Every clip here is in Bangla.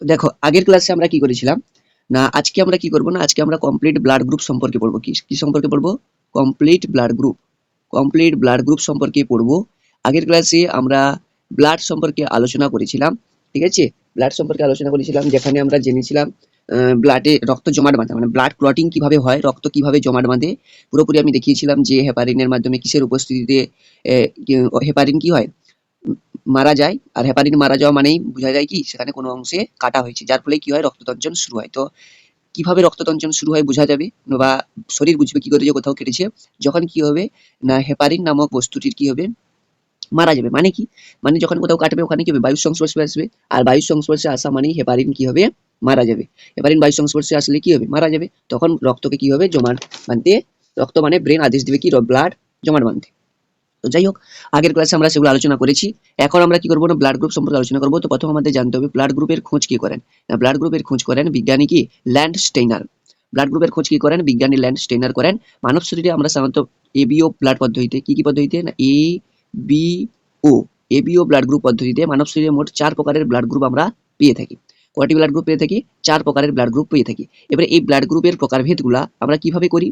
তো দেখো, আগের ক্লাসে আমরা কি করেছিলাম? না, আজকে আমরা কি করব না? আজকে আমরা কমপ্লিট ব্লাড গ্রুপ সম্পর্কে পড়ব। কি কি সম্পর্কে পড়ব? Complete blood group complete blood group সম্পর্কে পড়ব। আগের ক্লাসে আমরা ব্লাড সম্পর্কে আলোচনা করেছিলাম, ঠিক আছে? ব্লাড সম্পর্কে আলোচনা করেছিলাম, যেখানে আমরা জেনেছিলাম ব্লাডে রক্ত জমাট বাঁধা মানে ব্লাড ক্লটিং কীভাবে হয়, রক্ত কীভাবে জমাট বাঁধে। পুরোপুরি আমি দেখিয়েছিলাম যে হেপারিনের মাধ্যমে কিসের উপস্থিতিতে হেপারিন কি হয়? মারা যায়, আর হেপারিন মারা যাওয়া মানেই বোঝা যায় কি, সেখানে কোনো অংশে কাটা হয়েছে, যার ফলে কি হয়, রক্ততঞ্চন শুরু হয়। তো কীভাবে রক্ততঞ্চন শুরু হয় বোঝা যাবে? বা শরীর বুঝবে কি করে যে কোথাও কেটেছে? যখন কি হবে? না হেপারিন নামক বস্তুটির কি হবে? মারা যাবে। মানে কি? মানে যখন কোথাও কাটবে, ওখানে কি হবে? বায়ুর সংস্পর্শে আসবে। আর বায়ুর সংস্পর্শে আসা মানেই হেপারিন কি হবে? মারা যাবে। হেপারিন বায়ুর সংস্পর্শে আসলে কি হবে? মারা যাবে। তখন রক্তকে কি হবে? জমাট বাঁধতে, রক্ত মানে ব্রেন আদেশ দিবে কি? ব্লাড জমাট বাঁধতে। তো যাই হোক, আগের ক্লাসে আমরা সেগুলো আলোচনা করেছি। এখন আমরা কি করব না ব্লাড গ্রুপ সম্পর্কে আলোচনা করব। তো প্রথম আমাদের জানতে হবে ব্লাড গ্রুপের খোঁজ কি করেন? ব্লাড গ্রুপের খোঁজ করেন বিজ্ঞানী কি? ল্যান্ড স্টেইনার ব্লাড গ্রুপের খোঁজ কি করেন? বিজ্ঞানী ল্যান্ড স্টেইনার করেন। মানব শরীরে আমরা সাধারণত এবিও ব্লাড পদ্ধতিতে কি কি পদ্ধতিতে? না A B O ABO blood group পদ্ধতিতে মানব শরীরে মোট চার প্রকারের ব্লাড গ্রুপ আমরা পেয়ে থাকি। কয়টি ব্লাড গ্রুপ পেয়ে থাকি? চার প্রকারের ব্লাড গ্রুপ পেয়ে থাকি। এবারে এই ব্লাড গ্রুপের প্রকারভেদগুলা আমরা কীভাবে করি?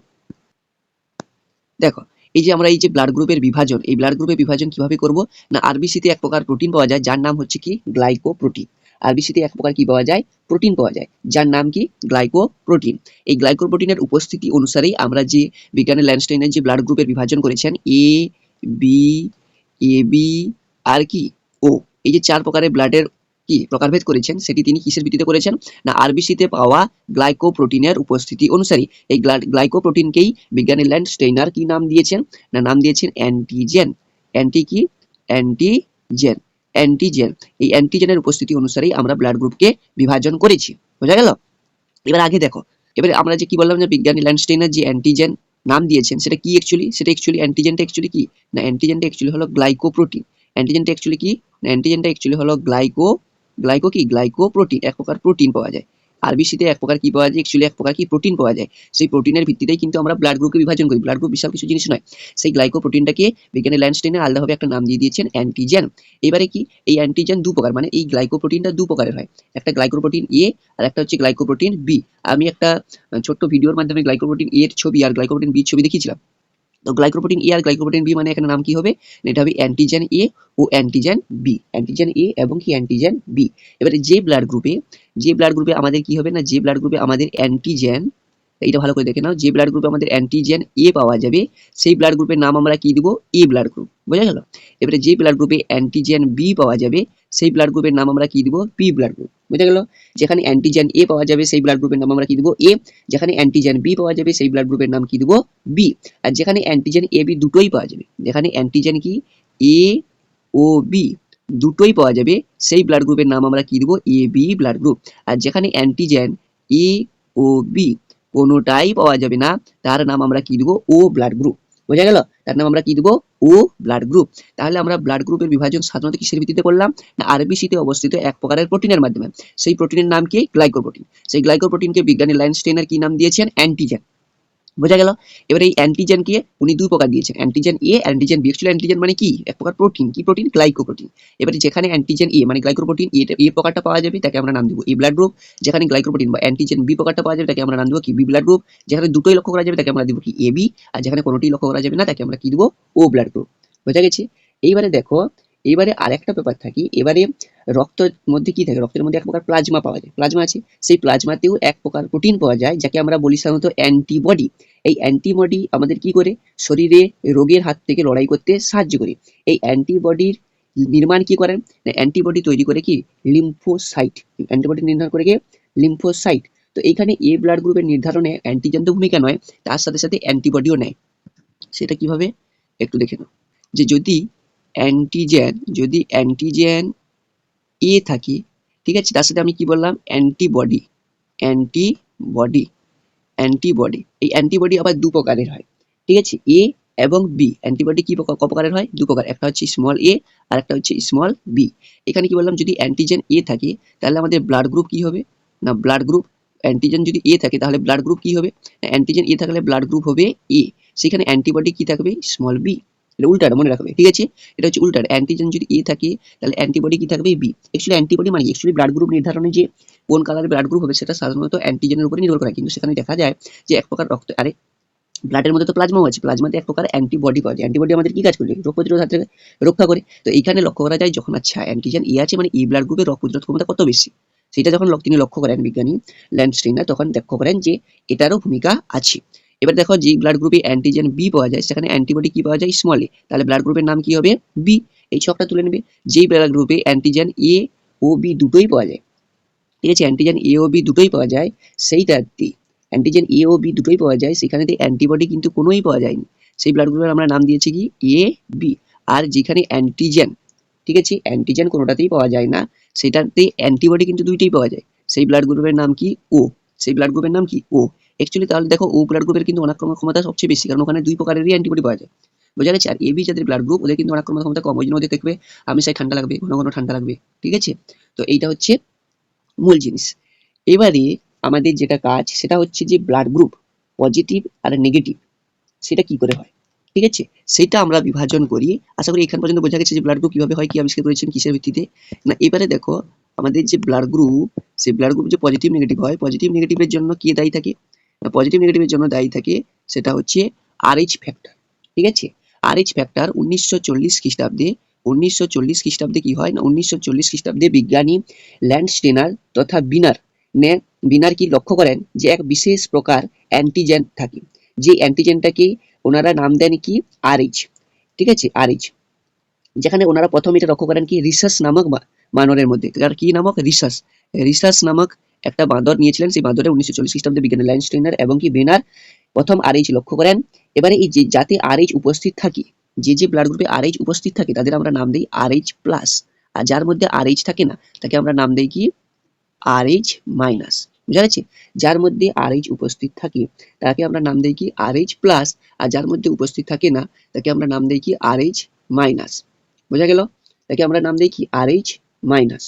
দেখো এই যে আমরা এই যে ব্লাড গ্রুপের বিভাজন, এই ব্লাড গ্রুপের বিভাজন কীভাবে করব? না আরবিসিতে এক প্রকার প্রোটিন পাওয়া যায়, যার নাম হচ্ছে কি? গ্লাইকোপ্রোটিন আরবিসিতে এক প্রকার কি পাওয়া যায়? প্রোটিন পাওয়া যায়, যার নাম কি? গ্লাইকোপ্রোটিন এই গ্লাইকোপ্রোটিনের উপস্থিতি অনুসারেই আমরা যে বিজ্ঞানের ল্যান্ডস্টাইনের যে ব্লাড গ্রুপের বিভাজন করেছেন এ বি এ বি আর কি? ও এই যে চার প্রকারের ব্লাডের কি প্রকারভেদ করেছেন সেটি তিনি কিসের ভিত্তিতে করেছেন? না, আরবিসিতে পাওয়া গ্লাইকোপ্রোটিনের উপস্থিতি অনুসারী এই গ্লাইকোপ্রোটিনকেই বিজ্ঞানী ল্যান্ড স্টেইনার কি নাম দিয়েছেন? না, নাম দিয়েছেন অ্যান্টিজেন। অ্যান্টি কি? অ্যান্টিজেন। অ্যান্টিজেন। এই অ্যান্টিজেনের উপস্থিতি অনুসারেই আমরা ব্লাড গ্রুপকে বিভাজন করেছি। বোঝা গেল? এবার আগে দেখো। এবারে আমরা যে কি বললাম যে বিজ্ঞানী ল্যান্ডস্টেইনার যে অ্যান্টিজেন নাম দিয়েছেন, সেটা কি অ্যাকচুয়ালি সেটা অ্যাকচুয়ালি অ্যান্টিজেনটা অ্যাকচুয়ালি কি? না, অ্যান্টিজেনটা অ্যাকচুয়ালি হলো গ্লাইকোপ্রোটিন। অ্যান্টিজেনটা অ্যাকচুয়ালি কি? অ্যান্টিজেনটা অ্যাকচুয়ালি হলো গ্লাইকো গ্লাইকো কি? গ্লাইকোপ্রোটিন এক প্রকার প্রোটিন পাওয়া যায়। আরবিসিতে এক প্রকার কি পাওয়া যায়? অ্যাকচুয়ালি এক প্রকার কি প্রোটিন পাওয়া যায়? সেই প্রোটিনের ভিত্তিতেই কিন্তু আমরা ব্লাড গ্রুপকে বিভাজন করি। ব্লাড গ্রুপ বিশাল কিছু জিনিস নয়। সেই গ্লাইকোপ্রোটিনটাকে বিজ্ঞানী ল্যান্ডস্টেইনের আলাদাভাবে একটা নাম দিয়ে দিয়েছেন অ্যান্টিজেন এবারে কি? এই অ্যান্টিজেন দু প্রকার মানে এই গ্লাইকোপ্রোটিনটা দু প্রকারের হয়। একটা গ্লাইকোপ্রোটিন এ আর একটা হচ্ছে গ্লাইকোপ্রোটিন বি আমি একটা ছোট্ট ভিডিওর মাধ্যমে গ্লাইকোপ্রোটিন এর ছবি আর গ্লাইকোপ্রোটিন বি ছবি দেখিয়েছিলাম। তো গ্লাইকোপ্রোটিন এ আর গ্লাইকোপ্রোটিন বি মানে এখানে নাম কি হবে? এটা হবে অ্যান্টিজেন এ ও অ্যান্টিজেন বি অ্যান্টিজেন এ এবং কি অ্যান্টিজেন বি এবারে যে ব্লাড গ্রুপে যে ব্লাড গ্রুপে আমাদের কি হবে না? যে ব্লাড গ্রুপে আমাদের অ্যান্টিজেন এটা ভালো করে দেখে নাও, যে ব্লাড গ্রুপে আমাদের অ্যান্টিজেন এ পাওয়া যাবে, সেই ব্লাড গ্রুপের নাম আমরা কি দিব? এ ব্লাড গ্রুপ বোঝা গেল? এবারে যে ব্লাড গ্রুপে অ্যান্টিজেন বি পাওয়া যাবে সেই ব্লাড গ্রুপের নাম আমরা কি দিব? পি ব্লাড গ্রুপ বোঝা গেল? যেখানে অ্যান্টিজেন এ পাওয়া যাবে, সেই ব্লাড গ্রুপের নাম আমরা কি দিব? এ যেখানে অ্যান্টিজেন বি পাওয়া যাবে, সেই ব্লাড গ্রুপের নাম কি দিব? বি আর যেখানে অ্যান্টিজেন এ বি দুটোই পাওয়া যাবে। যেখানে অ্যান্টিজেন কি? এ ও বি দুটোই পাওয়া যাবে, সেই ব্লাড গ্রুপের নাম আমরা কি দিব? এ বি ব্লাড গ্রুপ আর যেখানে অ্যান্টিজেন এ ও বি কোনোটাই পাওয়া যাবে না, তার নাম আমরা কি দিব? ও ব্লাড গ্রুপ বোঝা গেল? তার নাম আমরা কি দিব? ও ব্লাড গ্রুপ তাহলে আমরা ব্লাড গ্রুপের বিভাজন সাধারণত কিসের ভিত্তিতে করলাম? না আরবিসিতে অবস্থিত এক প্রকারের প্রোটিনের মাধ্যমে। সেই প্রোটিনের নাম কি? গ্লাইকোপ্রোটিন সেই গ্লাইকোপ্রোটিনকে বিজ্ঞানী লাইনস্টেইনার কি নাম দিয়েছেন? অ্যান্টিজেন বোঝা গেল? এবার এই অ্যান্টিজেনকে উনি দুই প্রকার দিয়েছেন। Antigen A antigen B actually antigen মানে কি? এক প্রকার প্রোটিন কি প্রোটিন গ্লাইকোপ্রোটিন এবারে যেখানে অ্যান্টিজেন এ মানে গ্লাইকোপ্রোটিন এ এই প্রকারটা পাওয়া যাবে, তাকে আমরা নাম দেবো এ ব্লাড গ্রুপ যেখানে গ্লাইকোপ্রোটিন বা অ্যান্টিজেন বি প্রকারটা পাওয়া যাবে, তাকে আমরা নাম দিব কি বি ব্লাড গ্রুপ যেখানে দুটোই লক্ষ্য করা যাবে, তাকে আমরা দিব কি এ বি আর যেখানে কোনোটি লক্ষ্য করা যাবে না, তাকে আমরা কি দিব? ও ব্লাড গ্রুপ বোঝা গেছে? এইবারে দেখো, এইবারে আরেকটা ব্যাপার থাকি। এবারে রক্তের মধ্যে কি থাকে? রক্তের মধ্যে এক প্রকার প্লাজমা পাওয়া যায়। প্লাজমা আছে, সেই প্লাজমাতেও এক প্রকার প্রোটিন পাওয়া যায়, যাকে আমরা বলি সাধারণত অ্যান্টিবডি এই অ্যান্টিবডি আমাদের কি করে? শরীরে রোগের হাত থেকে লড়াই করতে সাহায্য করে। এই অ্যান্টিবডির নির্মাণ কি করেন অ্যান্টিবডি তৈরি করে কি? লিম্ফোসাইট অ্যান্টিবডি নির্ধারণ করে কি? লিম্ফোসাইট তো এইখানে এ ব্লাড গ্রুপের নির্ধারণে অ্যান্টিজেন তো ভূমিকা নয়, তার সাথে সাথে অ্যান্টিবডিও নেয়। সেটা কীভাবে? একটু দেখে নাও। যে যদি অ্যান্টিজেন যদি অ্যান্টিজেন এ থাকে, ঠিক আছে? তার সাথে আমি কি বললাম? অ্যান্টিবডি অ্যান্টিবডি অ্যান্টিবডি এই অ্যান্টিবডি আবার দু প্রকারের হয়, ঠিক আছে? এ এবং বি অ্যান্টিবডি কি ক প্রকারের হয়? দু প্রকার। একটা হচ্ছে স্মল এ আর একটা হচ্ছে স্মল বি এখানে কি বললাম? যদি অ্যান্টিজেন এ থাকে, তাহলে আমাদের ব্লাড গ্রুপ কি হবে? না ব্লাড গ্রুপ অ্যান্টিজেন যদি এ থাকে, তাহলে ব্লাড গ্রুপ কি হবে? অ্যান্টিজেন এ থাকলে ব্লাড গ্রুপ হবে এ সেখানে অ্যান্টিবডি কি থাকবে? স্মল বি এটা উল্টাটা মনে রাখবে, ঠিক আছে? এটা হচ্ছে উল্টাটা। অ্যান্টিজেন যদি এ থাকে, তাহলে অ্যান্টিবডি কি থাকবে? বি অ্যাকচুয়ালি অ্যান্টিবডি মানে অ্যাকচুয়ালি ব্লাড গ্রুপ নির্ধারণে যে কোন কালারের ব্লাড গ্রুপ হবে, সেটা সাধারণত অ্যান্টিজেনের উপরে নির্ভর করে। কিন্তু সেখানে দেখা যায় যে এক প্রকার রক্ত, আরে ব্লাডের মধ্যে তো প্লাজমাও আছে। প্লাজমাতে এক প্রকার অ্যান্টিবডি পাওয়া যায়। অ্যান্টিবডি আমাদের কি কাজ করবে? রোগ প্রতিরোধ হাত রক্ষা করে। তো এইখানে লক্ষ্য করা যায়, যখন আচ্ছা অ্যান্টিজেন এ আছে মানে এই ব্লাড গ্রুপের রোগ প্রতিরোধ ক্ষমতা কত বেশি? সেটা যখন তিনি লক্ষ্য করেন বিজ্ঞানী ল্যান্ডস্টিনার তখন লক্ষ্য করেন যে এটারও ভূমিকা আছে। এবার দেখো যে ব্লাড গ্রুপে অ্যান্টিজেন বি পাওয়া যায়, সেখানে অ্যান্টিবডি কি পাওয়া যায়? স্মল এ তাহলে ব্লাড গ্রুপের নাম কি হবে? বি এই ছকটা তুলে নেবে। যেই ব্লাড গ্রুপে অ্যান্টিজেন এ ও বি দুটোই পাওয়া যায়, ঠিক আছে? অ্যান্টিজেন এ ও বি দুটোই পাওয়া যায় সেইটাতে অ্যান্টিজেন এ ও বি দুটোই পাওয়া যায় সেখানে অ্যান্টিবডি কিন্তু কোনোই পাওয়া যায়নি। সেই ব্লাড গ্রুপের আমরা নাম দিয়েছি কি? এ বি আর যেখানে অ্যান্টিজেন ঠিক আছে? অ্যান্টিজেন কোনোটাতেই পাওয়া যায় না, সেটাতে অ্যান্টিবডি কিন্তু দুইটাই পাওয়া যায়। সেই ব্লাড গ্রুপের নাম কি? ও সেই ব্লাড গ্রুপের নাম কি? ও অ্যাকচুয়ালি তাহলে দেখো ও ব্লাড গ্রুপের কিন্তু অনাক্রমণ ক্ষমতা সবচেয়ে বেশি, কারণ ওখানে দুই প্রকারেরই অ্যান্টিবডি পাওয়া যায়। বোঝা গেছে? আর এবি যাদের ব্লাড গ্রুপ ওদের কিন্তু অনাক্রমণ ক্ষমতা কম, ওই জন্য ওদের দেখবে, আমি সেই ঠান্ডা লাগবে, ঘন ঘন ঠান্ডা লাগবে, ঠিক আছে? তো এইটা হচ্ছে মূল জিনিস। এবারে আমাদের যেটা কাজ, সেটা হচ্ছে যে ব্লাড গ্রুপ পজিটিভ আর নেগেটিভ সেটা কি করে হয়? ঠিক আছে? সেটা আমরা বিভাজন করি। আশা করি এখান পর্যন্ত বোঝা গেছে যে ব্লাড গ্রুপ কীভাবে হয়, কি আবিষ্কার করেছেন, কিসের ভিত্তিতে। না, এবারে দেখো, আমাদের যে ব্লাড গ্রুপ সেই ব্লাড গ্রুপ যে পজিটিভ নেগেটিভ হয় পজিটিভ নেগেটিভের জন্য কি দায়ী থাকে? পজিটিভ নেগেটিভের জন্য দায়ী থাকে সেটা হচ্ছে আরএইচ ফ্যাক্টর ঠিক আছে? আরএইচ ফ্যাক্টর উনিশশো চল্লিশ খ্রিস্টাব্দে, উনিশশো চল্লিশ খ্রিস্টাব্দে কি হয় না? উনিশশো চল্লিশ খ্রিস্টাব্দে বিজ্ঞানী ল্যান্ডস্টেনার তথা বিনার নে, বিনার কি লক্ষ্য করেন? যে এক বিশেষ প্রকার অ্যান্টিজেন থাকে। যে অ্যান্টিজেনটাকে ওনারা নাম দেন কি? আরএইচ ঠিক আছে? আরএইচ যেখানে ওনারা প্রথম এটা লক্ষ্য করেন কি? রিসাস নামক মা- বানরের মধ্যে। তার কি নামক? রিসাস রিসাস নামক একটা বাঁদর নিয়েছিলেন সেই বাঁদরে উনিশশো চল্লিশ খ্রিস্টাব্দে বিজ্ঞানী ল্যান্ডস্টেনার এবং কি বেনার প্রথম আরএইচ লক্ষ্য করেন এবারে এই যে যাতে আরএইচ উপস্থিত থাকে যে যে ব্লাড গ্রুপে আরএইচ উপস্থিত থাকে তাদের আমরা নাম দিই আরএইচ প্লাস আর যার মধ্যে আরএইচ থাকে না তাকে আমরা নাম দিই কি আরএইচ মাইনাস বুঝা গেছে যার মধ্যে আরএইচ উপস্থিত থাকে তাকে আমরা নাম দিই কি আরএইচ প্লাস আর যার মধ্যে উপস্থিত থাকে না তাকে আমরা নাম দিই কি আরএইচ মাইনাস বোঝা গেল তাকে আমরা নাম দিই কি আরএইচ মাইনাস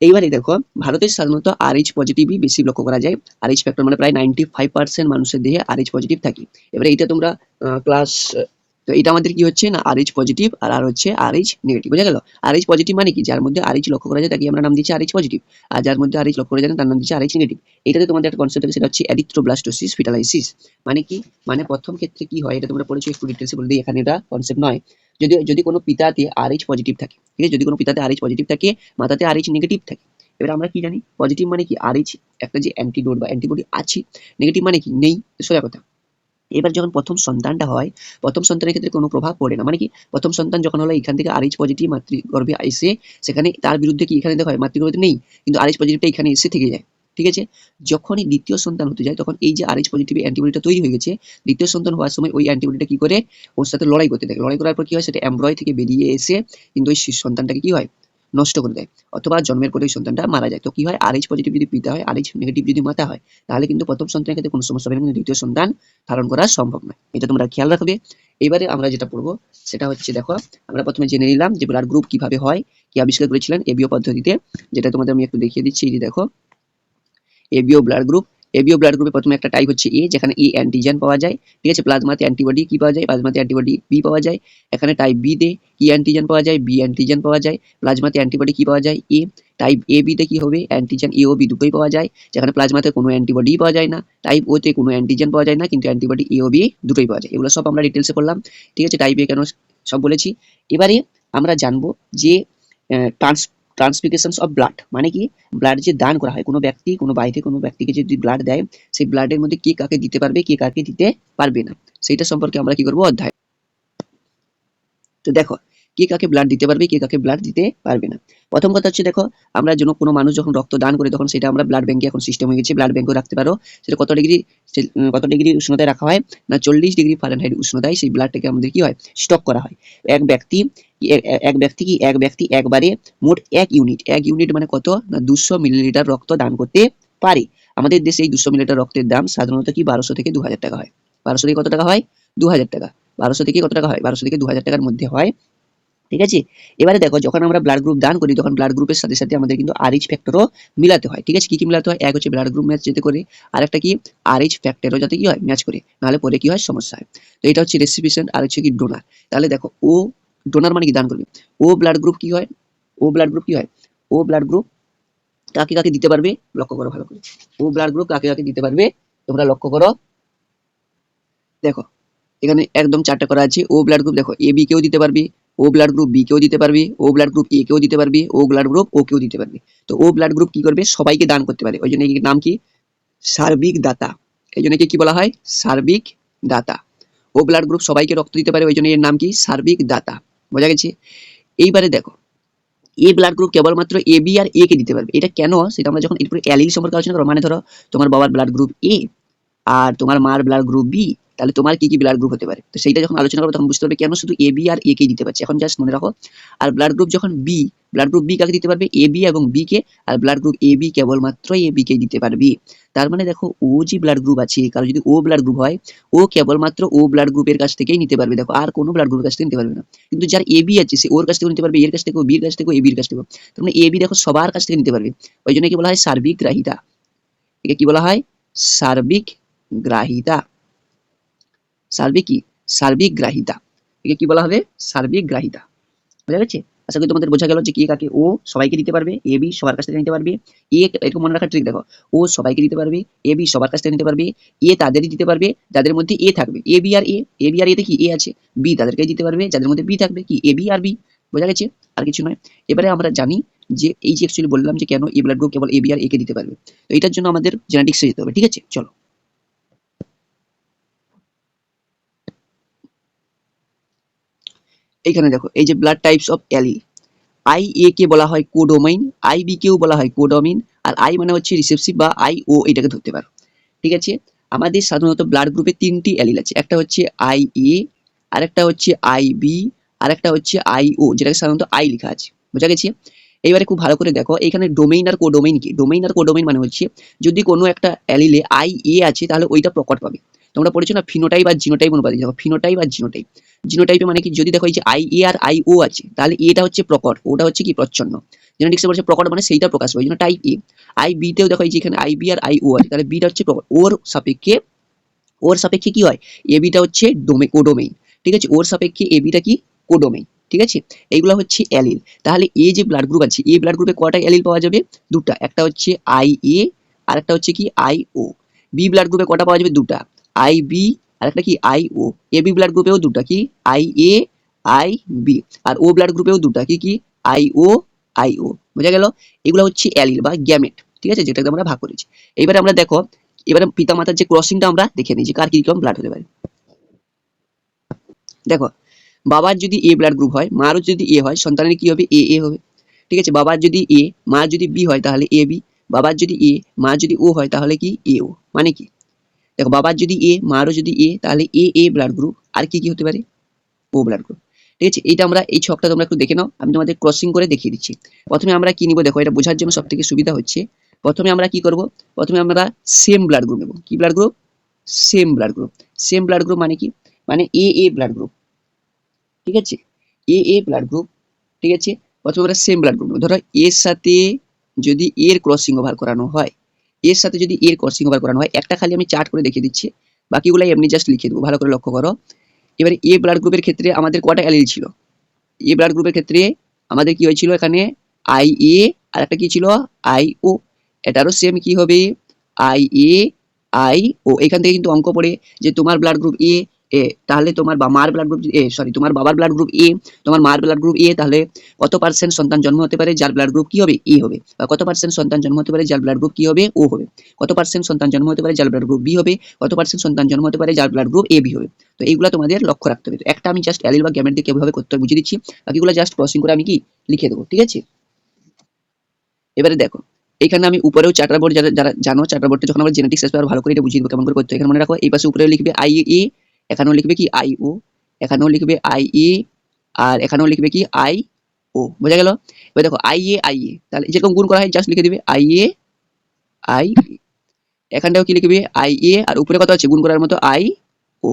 এইবারে দেখো, ভারতের সাধারণত আরএইচ পজিটিভই বেশি লক্ষ্য করা যায়। আরএইচ ফ্যাক্টর মানে প্রায় নাইনটি ফাইভ পার্সেন্ট মানুষের দেহে আরএইচ পজিটিভ থাকে। এবারে এটা তোমরা ক্লাস তো এটা আমাদের কি হচ্ছে না আরএইচ পজিটিভ আর আর হচ্ছে আরএইচ নেগেটিভ বুঝা গেল? আরএইচ পজিটিভ মানে কি? যার মধ্যে আরএইচ লক্ষ্য করা যায় তাকে আমরা নাম দিচ্ছি আরএইচ পজিটিভ আর যার মধ্যে আরএইচ লক্ষ্য করা যায় তার নাম দিচ্ছি আরএইচ নেগেটিভ এটাতে তোমাদের একটা কনসেপ্ট সেটা হচ্ছে অ্যারিথ্রোব্লাস্টোসিস ফিটালাইসিস মানে কি? মানে প্রথম ক্ষেত্রে কি হয়? এটা তোমরা পড়েছো একটু ডিটেলসে বলে দিই, এখানে এটা কনসেপ্ট নয়। যদি যদি কোনো পিতাতে আরএইচ পজিটিভ থাকে, ঠিক আছে? যদি কোনো পিতাতে আরএইচ পজিটিভ থাকে, মাতাতে আরএইচ নেগেটিভ থাকে, এবার আমরা কি জানি? পজিটিভ মানে কি? আরএইচ একটা যে অ্যান্টিডোট বা অ্যান্টিবডি আছে। নেগেটিভ মানে কি? নেই সোজা কথা। এবার যখন প্রথম সন্তানটা হয়, প্রথম সন্তানের ক্ষেত্রে কোনো প্রভাব পড়ে না। মানে কি? প্রথম সন্তান যখন হলো, এখান থেকে আরএইচ পজিটিভ মাতৃগর্ভে এসে সেখানে তার বিরুদ্ধে কি এখানে দেখা হয় মাতৃগর্ভে নেই, কিন্তু আরএইচ পজিটিভটা এখানে এসে থেকে যায়। ঠিক আছে? যখনই দ্বিতীয় সন্তান হতে যায়, তখন এই যে আরএইচ পজিটিভ অ্যান্টিবডিটা তৈরি হয়ে গেছে, দ্বিতীয় সন্তান হওয়ার সময় ওই অ্যান্টিবডিটা কি করে? ওর সাথে লড়াই করতে থাকে। লড়াই করার পর কি হয়? সেটা অ্যাম্ব্রয় থেকে বেরিয়ে এসে কিন্তু ওই সন্তানটাকে কি হয়? নষ্ট করে দেয়। অথবা জন্মের পরে সন্তানটা মারা যায়। তো কি হয়? আরএইচ পজিটিভ যদি পিতা হয় আরএইচ নেগেটিভ যদি মাতা হয়, তাহলে কিন্তু প্রথম সন্তানের ক্ষেত্রে কোনো সমস্যা হবে কিন্তু দ্বিতীয় সন্তান ধারণ করা সম্ভব নয়। এটা তোমরা খেয়াল রাখবে। এবারে আমরা যেটা পড়ব, সেটা হচ্ছে দেখো, আমরা প্রথমে জেনে নিলাম যে ব্লাড গ্রুপ কীভাবে হয়, কি আবিষ্কার করেছিলেন? এবিও পদ্ধতিতে, যেটা তোমাদের আমি একটু দেখিয়ে দিচ্ছি। যে দেখো ABO blood group ABO blood গ্রুপে প্রথমে একটা টাইপ হচ্ছে এ যেখানে এ অ্যান্টিজেন পাওয়া যায়। ঠিক আছে? প্লাজমাতে অ্যান্টিবডি কি পাওয়া যায়? প্লাজমাতে অ্যান্টিবডি বি পাওয়া যায়। এখানে টাইপ বি তে কি অ্যান্টিজেন পাওয়া যায় বি অ্যান্টিজেন পাওয়া যায়। প্লাজমাতে অ্যান্টিবডি কি পাওয়া যায়? এ টাইপ এ বিতে কি হবে? অ্যান্টিজেন এ ও বি দুটোই পাওয়া যায়। যেখানে প্লাজমাতে কোনো অ্যান্টিবডি পাওয়া যায় না। টাইপ ও তে কোনো অ্যান্টিজেন পাওয়া যায় না, কিন্তু অ্যান্টিবডি এ ও বি দুটোই পাওয়া যায়। এগুলো সব আমরা ডিটেলসে করলাম ঠিক আছে? টাইপ এ কেন সব বলেছি। এবারে আমরা জানব যে ট্রান্স ট্রান্সফিকেশনস অফ ব্লাড মানে কি? ব্লাড যে দান করা হয়, কোনো ব্যক্তি, কোনো বাইরে কোনো ব্যক্তিকে যদি ব্লাড দেয়, সেই ব্লাডের মধ্যে কে কাকে দিতে পারবে, কে কাকে দিতে পারবে না? সেইটা সম্পর্কে আমরা কি করব? অধ্যায়। তো দেখো কে কাকে ব্লাড দিতে পারবে, কে কাকে ব্লাড দিতে পারবে না। প্রথম কথা হচ্ছে দেখো, আমরা যেন কোনো মানুষ যখন রক্ত দান করে, তখন সেটা আমরা ব্লাড ব্যাংকে এখন সিস্টেম হয়ে গেছে ব্লাড ব্যাংকও রাখতে পারো। সেটা কত ডিগ্রি কত ডিগ্রি উষ্ণতায় রাখা হয়? না, চল্লিশ ডিগ্রি ফারেনহাইট উষ্ণতায় সেই ব্লাডটাকে আমাদের কি হয়? স্টক করা হয়। এক ব্যক্তি এক ব্যক্তি কি? এক ব্যক্তি একবারে মোট এক ইউনিট এক ইউনিট মানে কত? না, দুশো মিলিলিটার রক্ত দান করতে পারে। আমাদের দেশে এই দুশো মিলিলিটার রক্তের দাম সাধারণত কি বারোশো থেকে দু হাজার টাকা হয়। বারোশো থেকে কত টাকা হয়? দু হাজার টাকা। বারোশো থেকে কত টাকা হয়? বারোশো থেকে দু হাজার টাকার মধ্যে হয়। ঠিক আছে? এবারে দেখো, যখন আমরা ব্লাড গ্রুপ দান করি, তখন ব্লাড গ্রুপের সাথে সাথে আমাদের কিন্তু আরএইচ ফ্যাক্টরও মিলাতে হয়, ঠিক আছে? কি কি মিলাতে হয়? এক হচ্ছে ব্লাড গ্রুপ ম্যাচ যেতে করে আর একটা কি আরএইচ ফ্যাক্টরও যাতে কি হয়? ম্যাচ করে, নাহলে পরে কি হয়? সমস্যা হয়। তো এটা হচ্ছে রেসিপিসেন্ট আর হচ্ছে কি ডোনার তাহলে দেখো, ও ডোনার মানে কি? দান করবে। ও ব্লাড গ্রুপ কি হয়? ও ব্লাড গ্রুপ কি হয়? ও ব্লাড গ্রুপ কাকে কাকে দিতে পারবে? লক্ষ্য করো ভালো করে। ও ব্লাড গ্রুপ কাকে কাকে দিতে পারবে? তোমরা লক্ষ্য করো। দেখো, এখানে একদম চারটা করা আছে। ও ব্লাড গ্রুপ দেখো এ বি কেও দিতে পারবে। ও ব্লাড গ্রুপ বি কেও দিতে পারবে ও ব্লাড গ্রুপ এ কেও দিতে পারবে ও ব্লাড গ্রুপ ও কেও দিতে পারবে। তো ও ব্লাড গ্রুপ কি করবে? সবাইকে দান করতে পারে। ওই জন্য নাম কি? সার্বিক দাতা। এই জন্য কি বলা হয়? সার্বিক দাতা। ও ব্লাড গ্রুপ সবাইকে রক্ত দিতে পারে, ওই জন্য এর নাম কি? সার্বিক দাতা। বোঝা গেছে? এইবারে দেখো এ ব্লাড গ্রুপ কেবলমাত্র এ বি আর এ কে দিতে পারবে। এটা কেন? সেটা আমরা যখন এরপরে অ্যালিল সম্পর্কে আলোচনা করব। মানে ধরো, তোমার বাবার ব্লাড গ্রুপ এ আর তোমার মার ব্লাড গ্রুপ বি তাহলে তোমার কি কি ব্লাড গ্রুপ হতে পারে? তো সেইটা যখন আলোচনা করব, তখন বুঝতে পারবে কেন শুধু এ বি আর এ কে দিতে পারছে। এখন জাস্ট মনে রাখো, আর ব্লাড গ্রুপ যখন বি ব্লাড গ্রুপ বি কাকে দিতে পারবে? এ বি এবং বি কে, আর ব্লাড গ্রুপ এ বি কেবলমাত্র এ বি কে দিতে পারবে। তার মানে দেখো ও যে ব্লাড গ্রুপ আছে, কারও যদি ও ব্লাড গ্রুপ হয়, ও কেবলমাত্র ও ব্লাড গ্রুপের কাছ থেকেই নিতে পারবে। দেখো, আর কোনো ব্লাড গ্রুপের কাছ থেকে নিতে পারবে না। কিন্তু যার এ বি আছে, সে ওর কাছ থেকে নিতে পারবে, এর কাছ থেকে বির কাছ থেকে এ বির কাছ থেকে তার মানে এ বি দেখো, সবার কাছ থেকে নিতে পারবে। ওই জন্য কি বলা হয়? সার্বিক গ্রাহিতা। একে কি বলা হয়? সার্বিক গ্রাহিতা। সার্বিক কি সার্বিক গ্রাহিতা একে কি বলা হবে? সার্বিক গ্রাহিতা বোঝা গেছে? আশা করি তোমাদের বোঝা গেল যে কে কাকে ও সবাইকে দিতে পারবে, এ, বি সবার কাছ থেকে নিতে পারবে, এ, এরকম মনে রাখার ট্রিক দেখো। ও সবাইকে দিতে পারবে, এ, বি সবার কাছ থেকে নিতে পারবে, এ তাদেরই দিতে পারবে, যাদের মধ্যে এ থাকবে, এ, বি আর এ এ, বি আর এতে কি এ আছে? বি তাদেরকেই দিতে পারবে, যাদের মধ্যে বি থাকবে কি? এ, বি আর বি। বোঝা গেছে? আর কিছু নয়। এবারে আমরা জানি যে এই যে অ্যাকচুয়ালি বললাম যে কেন এ ব্লাড গ্রুপ কেবল এ, বি আর এ কে দিতে পারবে। তো এটার জন্য আমাদের জেনেটিক্সে যেতে হবে, ঠিক আছে? চলো। এইখানে দেখো, এই যে blood types of allele I A কে বলা হয় কোডোমাইন আই বি কেও বলা হয় কোডোমিন আর আই মানে হচ্ছে রিসেপসিভ বা আই ও এটাকে ধরতে পারো। ঠিক আছে? আমাদের সাধারণত ব্লাড গ্রুপে তিনটি অ্যালিল আছে, একটা হচ্ছে আই এ আরেকটা হচ্ছে আই বি আরেকটা হচ্ছে আই ও যেটাকে সাধারণত আই লেখা আছে। বোঝা গেছে? এইবারে খুব ভালো করে দেখো, এখানে ডোমেইন আর কোডোমেইন কি? ডোমেইন আর কোডোমেইন মানে হচ্ছে, যদি কোনো একটা অ্যালিলে আই এ আছে, তাহলে ওইটা প্রকট পাবে। তোমরা পড়েছো না ফিনোটাইপ আর জিনোটাইপ অনুপাতে? দেখো ফিনোটাইপ আর জিনোটাইপ জিনোটাইপে মানে কি? যদি দেখো এই যে I A R I O আছে, তাহলে এটা হচ্ছে প্রকট ওটা হচ্ছে কি? প্রচ্ছন্ন। জেনেটিক্সে বলছে প্রকট মানে সেইটা প্রকাশ জন্য টাইপ এ আই বিতেও দেখো এই যে এখানে আই বি আর আই ও আছে, তাহলে বিটা হচ্ছে প্রকট। ওর সাপেক্ষে ওর সাপেক্ষে কি হয়? এ বিটা হচ্ছে ডোমে কোডোমেইন ঠিক আছে? ওর সাপেক্ষে এ বিটা কি? কোডোমেইন ঠিক আছে? এইগুলো হচ্ছে অ্যালিল তাহলে এ যে ব্লাড গ্রুপ আছে এ ব্লাড গ্রুপে কয়টা অ্যালিল পাওয়া যাবে? দুটা। একটা হচ্ছে আই এ আর একটা হচ্ছে কি? আই ও বি ব্লাড গ্রুপে কটা পাওয়া যাবে? দুটা। আই বি আর একটা কি I O A B blood গ্রুপেও দুটা, কি? আই এ আই বি আর ও ব্লাড গ্রুপেও দুটা, কি কি? আই ও আই ও বোঝা গেল? এগুলো হচ্ছে অ্যালিল বা গ্যামেট, ঠিক আছে? যেটাকে আমরা ভাগ করেছি। এবারে আমরা দেখো, এবারে পিতা মাতার যে ক্রসিংটা আমরা দেখে নিই যে কার কি রকম ব্লাড হতে পারে। দেখো, বাবার যদি এ ব্লাড গ্রুপ হয়, মারও যদি এ হয়, সন্তানের কি হবে? এ এ হবে। ঠিক আছে? বাবার যদি এ মা যদি বি হয়, তাহলে এ বি বাবার যদি এ মা যদি ও হয়, তাহলে কি? এ ও মানে কি? দেখো বাবার যদি এ মারও যদি এ তাহলে এ এ ব্লাড গ্রুপ আর কি কি হতে পারে? ও ব্লাড গ্রুপ ঠিক আছে? এইটা আমরা, এই ছকটা তোমরা একটু দেখে নাও, আমি তোমাদের ক্রসিং করে দেখিয়ে দিচ্ছি। প্রথমে আমরা কি নিব? দেখো, এটা বোঝার জন্য সব থেকে সুবিধা হচ্ছে। প্রথমে আমরা কি করব? প্রথমে আমরা সেম ব্লাড গ্রুপ নেব। কি blood group same blood group same blood group মানে কি? মানে এ এ ব্লাড গ্রুপ ঠিক আছে? এ এ ব্লাড গ্রুপ ঠিক আছে? প্রথমে আমরা সেম ব্লাড গ্রুপ ধরো এর সাথে যদি এর ক্রসিং ওভার করানো হয় এর সাথে যদি এর ক্রসিং ওভার করানো হয়, একটা খালি আমি চার্ট করে দেখিয়ে দিচ্ছি বাকিগুলো এমনি জাস্ট লিখে দেবো, ভালো করে লক্ষ্য করো। এবারে এ ব্লাড গ্রুপের ক্ষেত্রে আমাদের কটা অ্যালিল ছিল? এ ব্লাড গ্রুপের ক্ষেত্রে আমাদের কি হয়েছিল এখানে? আই এ আর একটা কী ছিল? আই ও এটারও সেম কি হবে? আই এ আই ও এখান থেকে কিন্তু অঙ্ক পড়ে যে তোমার ব্লাড গ্রুপ এ এ, তাহলে তোমার মার ব্লাড গ্রুপ এ সরি তোমার বাবার ব্লাড গ্রুপ এ, তোমার মার ব্লাড গ্রুপ এ, তাহলে কত পার্সেন্ট সন্তান জন্ম হতে পারে, যার ব্লাড গ্রুপ কি হবে? এ হবে। বা কত পার্সেন্ট সন্তান জন্ম হতে পারে, যার ব্লাড গ্রুপ কি হবে? ও হবে। কত পার্সেন্ট সন্তান জন্ম হতে পারে, যার ব্লাড গ্রুপ বি হবে? কত পার্সেন্ট সন্তান জন্ম হতে পারে, যার ব্লাড গ্রুপ এ বি হবে? তো এইগুলো তোমাদের লক্ষ্য রাখতে হবে। একটা আমি জাস্ট অ্যালিল বা গ্যামেট দিয়ে কীভাবে করতে বুঝিয়ে দিচ্ছি। বাকিগুলো জাস্ট ক্রসিং করে আমি কি লিখে দেবো, ঠিক আছে? এবারে দেখো, এখানে আমি উপরেও চার্টার বোর্ড যারা জানো চার্টার বোর্ডে যখন আমরা জেনেটিক্স আসবে আর ভালো করে এটা বুঝিয়ে দেবো, কেমন করে করতে। এখানে মনে রাখো, এই পাশে উপরেও লিখবে আই এ এখানেও লিখবে কি আই ও এখানেও লিখবে আই এ আর এখানেও লিখবে কি আই ও বোঝা গেল? এবার দেখো আই এ আই এ তাহলে যেরকম গুণ করা হয় জাস্ট লিখে দিবে আই এ আই এখানটাও কি লিখবে আই এ আর উপরে কত আছে? গুণ করার মতো আই ও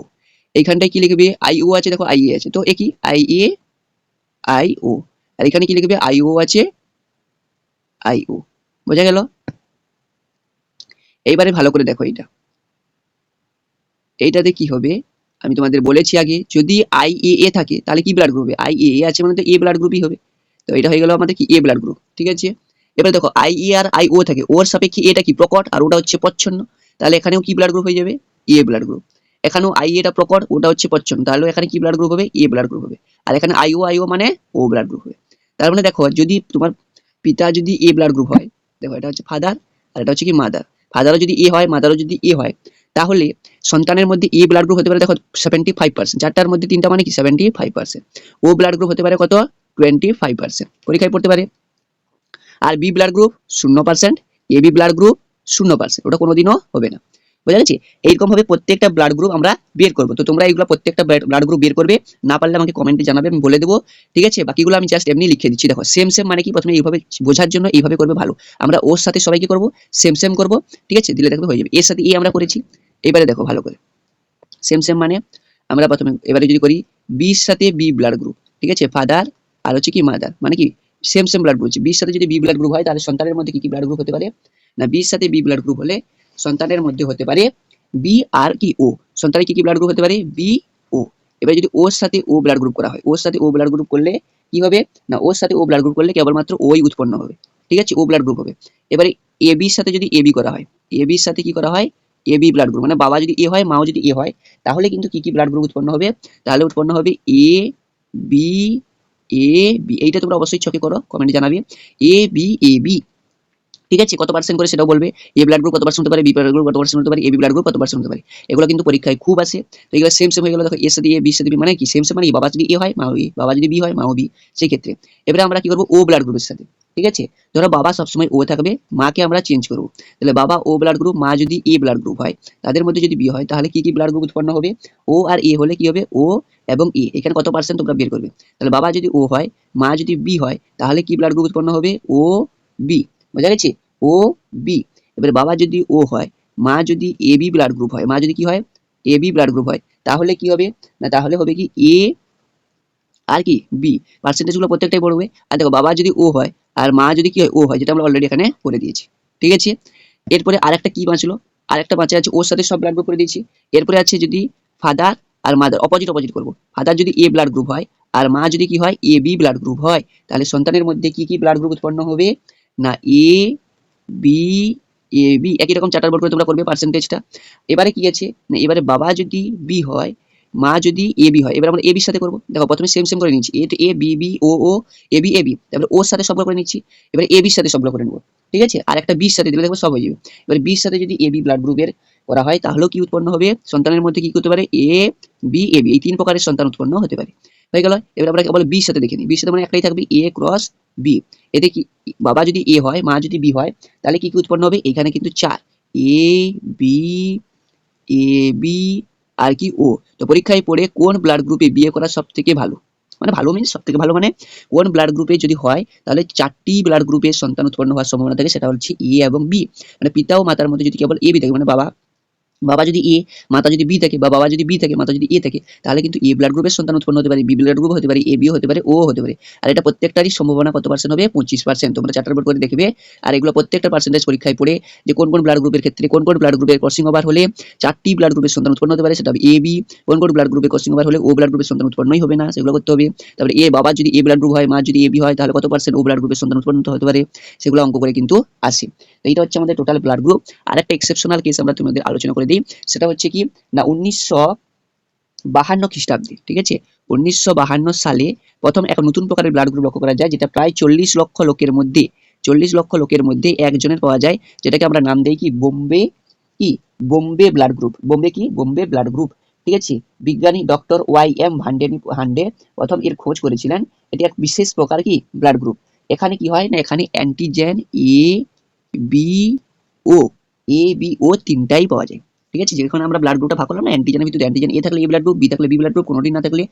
এইখানটায় কি লিখবে আই ও আছে? দেখো আই এ আছে, তো একই আই এ আই ও আর এখানে কি লিখবে আই ও আছে? আই ও বোঝা গেল? এইবারে ভালো করে দেখো এটা এইটাতে কি হবে? আমি তোমাদের বলেছি আগে, যদি আই এ এ থাকে, তাহলে কি ব্লাড গ্রুপ হবে? আই এ এ আছে মানে তো এ ব্লাড গ্রুপই হবে। তো এটা হয়ে গেল আমাদের কি? এ ব্লাড গ্রুপ ঠিক আছে? এবার দেখো আই ই আর আই ও থাকে ওর সাপেক্ষে এটা কি? প্রকট, আর ওটা হচ্ছে প্রচ্ছন্ন তাহলে এখানেও কি ব্লাড গ্রুপ হয়ে যাবে? এ ব্লাড গ্রুপ এখানেও আই এটা প্রকট, ওটা হচ্ছে প্রচ্ছন্ন তাহলে এখানে কি ব্লাড গ্রুপ হবে? এ ব্লাড গ্রুপ হবে। আর এখানে আই ও আই ও মানে ও ব্লাড গ্রুপ হবে। তার মানে দেখো, যদি তোমার পিতা যদি এ ব্লাড গ্রুপ হয়, দেখো এটা হচ্ছে ফাদার আর এটা হচ্ছে কি মাদার ফাদারও যদি এ হয় মাদারও যদি এ হয় তাহলে সন্তানের মধ্যে এ ব্লাড গ্রুপ হতে পারে, দেখো সেভেন্টি ফাইভ পার্সেন্ট চারটার মধ্যে তিনটা মানে কি? Seventy five percent O blood group হতে পারে কত? টোয়েন্টি ফাইভ পার্সেন্ট পরীক্ষায় পড়তে পারে। আর বি ব্লাড গ্রুপ শূন্য percent A B blood group শূন্য পার্সেন্ট ওটা কোনোদিনও হবে না। বোঝা গেছে ভাবে প্রত্যেকটা ব্লাড গ্রুপ আমরা বের করব। তো তোমরা এইগুলো প্রত্যেকটা ব্লাড গ্রুপ বের করবে, না পারলে আমাকে কমেন্টে জানাবে, আমি বলে দেবো। ঠিক আছে? বাকিগুলো আমি জাস্ট এমনি লিখে দিচ্ছি। দেখো সেম সেম মানে কি? প্রথমে এইভাবে বোঝার জন্য এইভাবে করবে ভালো। আমরা ওর সাথে সবাইকে করব? সেম সেম করব। ঠিক আছে? দিলে দেখবে হয়ে যাবে। এর সাথে এ আমরা করেছি। এবারে দেখো ভালো করে। সেম সেম মানে আমরা প্রথমে, এবারে যদি করি, বির সাথে বি ব্লাড গ্রুপ ঠিক আছে? ফাদার আর হচ্ছে কি মাদার মানে কি? সেম সেম ব্লাড গ্রুপ বির সাথে যদি বি ব্লাড গ্রুপ হয়, তাহলে সন্তানের মধ্যে কি কি ব্লাড গ্রুপ হতে পারে? না, বির সাথে বি ব্লাড গ্রুপ হলে সন্তানের মধ্যে হতে পারে বি আর কি ও সন্তানের কি কি ব্লাড গ্রুপ হতে পারে? বি ও এবার যদি ওর সাথে ও ব্লাড গ্রুপ করা হয় ওর সাথে ও ব্লাড গ্রুপ করলে কি হবে? না ওর সাথে ও ব্লাড গ্রুপ করলে কেবলমাত্র ওই উৎপন্ন হবে। ঠিক আছে? ও ব্লাড গ্রুপ হবে। এবারে এ বির সাথে যদি এ বি করা হয় এ বির সাথে কি করা হয়? এ বি ব্লাড গ্রুপ মানে বাবা যদি এ হয়, মাও যদি এ হয়, তাহলে কিন্তু কি কি ব্লাড গ্রুপ উৎপন্ন হবে? তাহলে উৎপন্ন হবে এ বি এ বি এইটা তোমরা অবশ্যই চোখে করো কমেন্টে জানাবে। এ বি এ বি ঠিক আছে? কত পার্সেন্ট করে সেটাও বলবে। এ ব্লাড গ্রুপ কত পার্সেন্ট হতে পারে? বি ব্লাড গ্রুপ কত পার্সেন্ট হতে পারে? এ বি ব্লাড গ্রুপ কত পার্সেন্ট হতে পারে? এগুলো কিন্তু পরীক্ষায় খুব আসে তো এগুলো সেম সেম হয়ে গেল। দেখো এর সাথে এ বি সাথে বি মানে কি? সেম সেম মানে? বাবা যদি এ হয়, মা বি বাবা যদি বি হয় মাও বি সেই ক্ষেত্রে এবারে আমরা কি করব? ও ব্লাড গ্রুপের সাথে। ঠিক আছে? ধরো, বাবা সবসময় ও থাকবে, মাকে আমরা চেঞ্জ করব। তাহলে বাবা ও ব্লাড গ্রুপ মা যদি এ ব্লাড গ্রুপ হয়, তাদের মধ্যে যদি বি হয়, তাহলে কি কি ব্লাড গ্রুপ উৎপন্ন হবে? ও আর এ হলে কি হবে? ও এবং এ এখানে কত পার্সেন্ট তোমরা বের করবে? তাহলে বাবা যদি ও হয়, মা যদি বি হয়, তাহলে কি ব্লাড গ্রুপ উৎপন্ন হবে? ও বি বোঝা গেছে? ও বি এবারে বাবা যদি ও হয়, মা যদি এ বি ব্লাড গ্রুপ হয়, মা যদি কি হয়? এ বি ব্লাড গ্রুপ হয়, তাহলে কি হবে? না, তাহলে হবে কি এ আর কি বি পার্সেন্টেজগুলো প্রত্যেকটাই পড়বে। আর দেখো, বাবা যদি ও হয়, আর মা যদি কি হয় ও হয়, যেটা আমরা অলরেডি এখানে করে দিয়েছি। ঠিক আছে? এরপরে আরেকটা কি বাঁচলো? আরেকটা বাঁচা আছে, ওর সাথে সব ব্লাড গ্রুপ করে দিয়েছি। এরপরে আছে যদি ফাদার আর মাদার অপোজিট অপোজিট করব। ফাদার যদি এ ব্লাড গ্রুপ হয়, আর মা যদি কি হয় এ বি ব্লাড গ্রুপ হয়, তাহলে সন্তানের মধ্যে কি কি ব্লাড গ্রুপ উৎপন্ন হবে? না এ বি এ বি একই রকম চার্টার বোর্ড করে তোমরা করবে পার্সেন্টেজটা এবারে কি আছে? না, এবারে বাবা যদি বি হয়, মা যদি এ বি হয়, এবার আমরা এ বির সাথে করব। দেখো, প্রথমে সেম সেম করে নিচ্ছি A A B B O O A B A B তারপরে ওর সাথে সবগুলো করে নিচ্ছি। এবারে এ বির সাথে সবগুলো করে নেব। ঠিক আছে? আর একটা বির সাথে দিলে দেখব সব হয়ে যাবে। এবার বির সাথে যদি এ বি ব্লাড গ্রুপের করা হয়, তাহলেও কি উৎপন্ন হবে? সন্তানের মধ্যে কি করতে পারে? এ বি এ বি এই তিন প্রকারের সন্তান উৎপন্ন হতে পারে। হয়ে গেল? এবার আমরা কেবল বির সাথে দেখে নিই। বির সাথে মানে একটাই থাকবে এ ক্রস বি এতে কি বাবা যদি এ হয়, মা যদি বি হয়, তাহলে কি কি উৎপন্ন হবে? এখানে কিন্তু চার। এ বি এ বি আর কি ও তো পরীক্ষায় পড়ে কোন ব্লাড গ্রুপে বিয়ে করা সব থেকে ভালো? মানে ভালো মিনস সব থেকে ভালো মানে কোন ব্লাড গ্রুপে যদি হয়, তাহলে চারটি ব্লাড গ্রুপের সন্তান উৎপন্ন হওয়ার সম্ভাবনা থাকে, সেটা হচ্ছে এ এবং বি মানে পিতা ও মাতার মধ্যে যদি কেবল এ বি থাকে মানে বাবা বাবা যদি এ, মাতা যদি বি থাকে, বা বাবা যদি বি থাকে, মাতা যদি এ থাকে, তাহলে কিন্তু এ ব্লাড গ্রুপের সন্তান উৎপন্ন হতে পারে, বি ব্লাড গ্রুপ হতে পারে, এ, বি হতে পারে, ও হতে পারে। আর এটা প্রত্যেকটারই সম্ভাবনা কত পার্সেন্ট হবে? পঁচিশ পার্সেন্ট তোমরা চার্টার বোর্ড করে দেখবে। আর এগুলো প্রত্যেকটা পার্সেন্টেজ পরীক্ষায় পড়ে যে কোন কোন ব্লাড গ্রুপের ক্ষেত্রে কোন কোন ব্লাড গ্রুপের ক্রসিং ওভার হলে চারটি ব্লাড গ্রুপের সন্তান উৎপন্ন হতে পারে, সেটা হবে এ, বি। কোন কোন ব্লাড গ্রুপের ক্রসিং ওভার হলে ও ব্লাড গ্রুপের সন্তান উৎপন্নই হবে না, সেগুলো করতে হবে। তারপরে এ বাবা যদি এ ব্লাড গ্রুপ হয়, মা যদি এ, বি হয়, তাহলে কত পার্সেন্ট ও ব্লাড গ্রুপের সন্তান উৎপন্ন হতে পারে? সেগুলো অঙ্ক করে কিন্তু আসে। তো এইটা হচ্ছে আমাদের টোটাল ব্লাড গ্রুপ আর একটা এক্সেপশনাল কেস আমরা তোমাদের আলোচনা করে দিই সেটা হচ্ছে কি? না, উনিশশো বাহান্ন খ্রিস্টাব্দে, ঠিক আছে? উনিশশো বাহান্ন সালে প্রথম এক নতুন প্রকারের ব্লাড গ্রুপ লক্ষ্য করা যায়, যেটা প্রায় চল্লিশ লক্ষ লোকের মধ্যে, চল্লিশ লক্ষ লোকের মধ্যে একজনের পাওয়া যায়, যেটাকে আমরা নাম দেই কি? বোম্বে কি বোম্বে ব্লাড গ্রুপ বোম্বে কি? বোম্বে ব্লাড গ্রুপ ঠিক আছে? বিজ্ঞানী ডক্টর ওয়াই এম ভান্ডে হান্ডে প্রথম এর খোঁজ করেছিলেন, এটি এক বিশেষ প্রকার কি? ব্লাড গ্রুপ এখানে কি হয় না? এখানে antigen A B O A B O তিনটাই পাওয়া যায়। ঠিক আছে? যেখানে আমরা ব্লাড গ্রুপটা ভাগ করলাম না অ্যান্টিজেনের ভিতরে অ্যান্টিজেন এ থাকলে এ ব্লাড গ্রুপ বি থাকলে বি ব্লাড গ্রুপ কোনোটি না থাকলে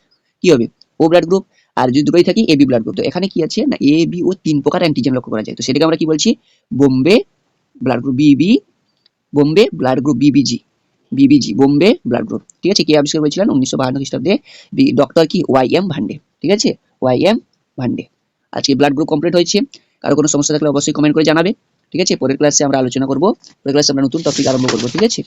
কি হবে? ও ব্লাড গ্রুপ আর যদি দুটোই থাকি এ বি ব্লাড গ্রুপ তো এখানে কি আছে না এ বি ও তিন প্রকার অ্যান্টিজেন লক্ষ্য করা যায়। তো সেটাকে আমরা কি বলছি? বোম্বে ব্লাড গ্রুপ বিবি বোম্বে ব্লাড গ্রুপ বিবিজি বিবিজি বোম্বে ব্লাড গ্রুপ ঠিক আছে? কে আবিষ্কার করেছিলেন? উনিশশো বাহান্ন খ্রিস্টাব্দে ডক্টর কি? ওয়াই এম ভান্ডে ঠিক আছে? ওয়াই এম ভান্ডে আজকে ব্লাড গ্রুপ কমপ্লিট হয়েছে। কারও কোনো সমস্যা থাকলে অবশ্যই কমেন্ট করে জানাবে। ঠিক আছে? পরের ক্লাসে আমরা আলোচনা করব। পরের ক্লাসে আমরা নতুন টপিক আরম্ভ করব। ঠিক আছে?